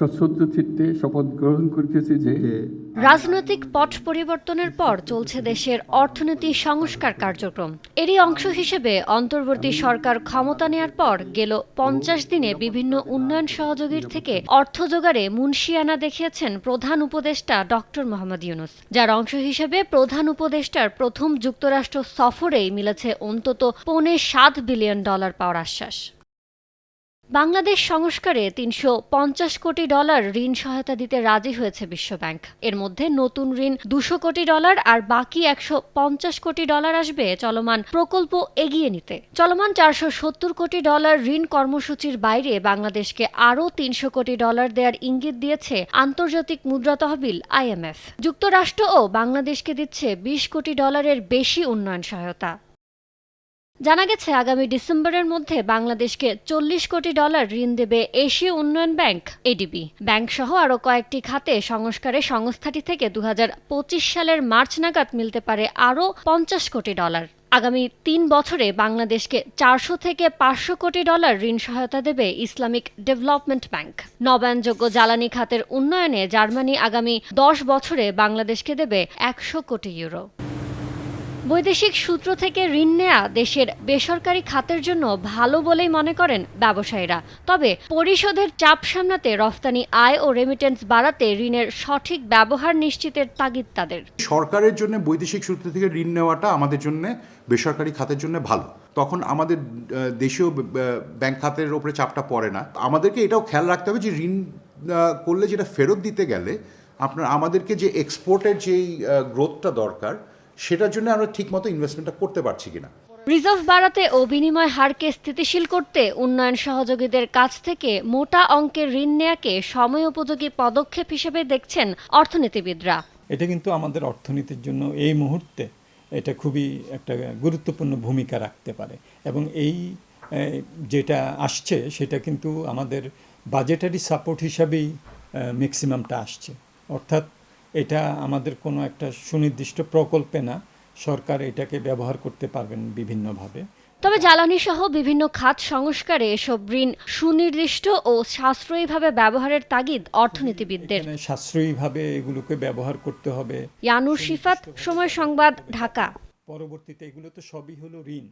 সশ্রদ্ধ চিত্তে শপথ গ্রহণ করিতেছি যে রাজনৈতিক পট পরিবর্তনের পর চলছে দেশের অর্থনীতি সংস্কার কার্যক্রম। এরই অংশ হিসেবে অন্তর্বর্তী সরকার ক্ষমতা নেয়ার পর গেল পঞ্চাশ দিনে বিভিন্ন উন্নয়ন সহযোগীর থেকে অর্থ জোগাড়ে মুন্সিয়ানা দেখিয়েছেন প্রধান উপদেষ্টা ডক্টর মোহাম্মদ ইউনুস। যার অংশ হিসেবে প্রধান উপদেষ্টার প্রথম যুক্তরাষ্ট্র সফরেই মিলেছে অন্তত পৌনে সাত বিলিয়ন ডলার পাওয়ার আশ্বাস। বাংলাদেশ সংস্কারে তিনশো পঞ্চাশ কোটি ডলার ঋণ সহায়তা দিতে রাজি হয়েছে বিশ্বব্যাংক। এর মধ্যে নতুন ঋণ দুশো কোটি ডলার আর বাকি একশো পঞ্চাশ কোটি ডলার আসবে চলমান প্রকল্প এগিয়ে নিতে। চলমান চারশো সত্তর কোটি ডলার ঋণ কর্মসূচির বাইরে বাংলাদেশকে আরও তিনশো কোটি ডলার দেওয়ার ইঙ্গিত দিয়েছে আন্তর্জাতিক মুদ্রা তহবিল আইএমএফ যুক্তরাষ্ট্র ও বাংলাদেশকে দিচ্ছে বিশ কোটি ডলারের বেশি উন্নয়ন সহায়তা। জানা গেছে, আগামী ডিসেম্বরের মধ্যে বাংলাদেশকে চল্লিশ কোটি ডলার ঋণ দেবে এশীয় উন্নয়ন ব্যাংক, এডিবি। ব্যাংক সহ আরও কয়েকটি খাতে সংস্কারে সংস্থাটি থেকে দু হাজার পঁচিশ সালের মার্চ নাগাদ মিলতে পারে আরও পঞ্চাশ কোটি ডলার। আগামী তিন বছরে বাংলাদেশকে চারশো থেকে পাঁচশো কোটি ডলার ঋণ সহায়তা দেবে ইসলামিক ডেভেলপমেন্ট ব্যাংক। নবায়নযোগ্য জ্বালানি খাতের উন্নয়নে জার্মানি আগামী দশ বছরে বাংলাদেশকে দেবে একশো কোটি ইউরো। বৈদেশিক সূত্র থেকে ঋণ নেয়া দেশের বেসরকারি খাতের জন্য ভালো বলেই মনে করেন ব্যবসায়ীরা। তবে পরিশোধের চাপ সামলাতে রফতানি আয় ও রেমিটেন্স বাড়াতে ঋণের সঠিক ব্যবহার নিশ্চিতের তাগিদ তাদের। সরকারের জন্য বৈদেশিক সূত্র থেকে ঋণ নেওয়াটা আমাদের জন্য, বেসরকারি খাতের জন্য ভালো। তখন আমাদের দেশীয় ব্যাংক খাতের ওপরে চাপটা পড়ে না। আমাদেরকে এটাও খেয়াল রাখতে হবে যে ঋণ করলে যেটা ফেরত দিতে গেলে আপনার, আমাদেরকে যে এক্সপোর্টের যেই গ্রোথটা দরকার সেটার জন্য আমরা ঠিকমতো ইনভেস্টমেন্টটা করতে পারছি কিনা। রিজার্ভ বাড়াতে ও বিনিময় হারকে স্থিতিশীল করতে উন্নয়ন সহযোগীদের কাছ থেকে মোটা অঙ্কের ঋণ নেয়াকে সময় উপযোগী পদক্ষেপ হিসেবে দেখছেন অর্থনীতিবিদরা। এটা কিন্তু আমাদের অর্থনীতির জন্য এই মুহূর্তে এটা খুবই একটা গুরুত্বপূর্ণ ভূমিকা রাখতে পারে। এবং এই যেটা আসছে সেটা কিন্তু আমাদের বাজেটারি সাপোর্ট হিসাবেই ম্যাক্সিমামটা আসছে। অর্থাৎ এটা আমাদের কোনো একটা সুনির্দিষ্ট প্রকল্পে না সরকার এটাকে ব্যবহার করতে পারবেন বিভিন্নভাবে। তবে জ্বালানি সহ বিভিন্ন খাত সংস্কারে এসব ঋণ সুনির্দিষ্ট ও সাশ্রয়ীভাবে ব্যবহারের তাগিদ অর্থনীতিবিদদের। সাশ্রয়ীভাবে এগুলোকে ব্যবহার করতে হবে। ইয়ানুর শিফাত সময় সংবাদ ঢাকা। পরবর্তীতে এগুলো তো সবই হলো ঋণ।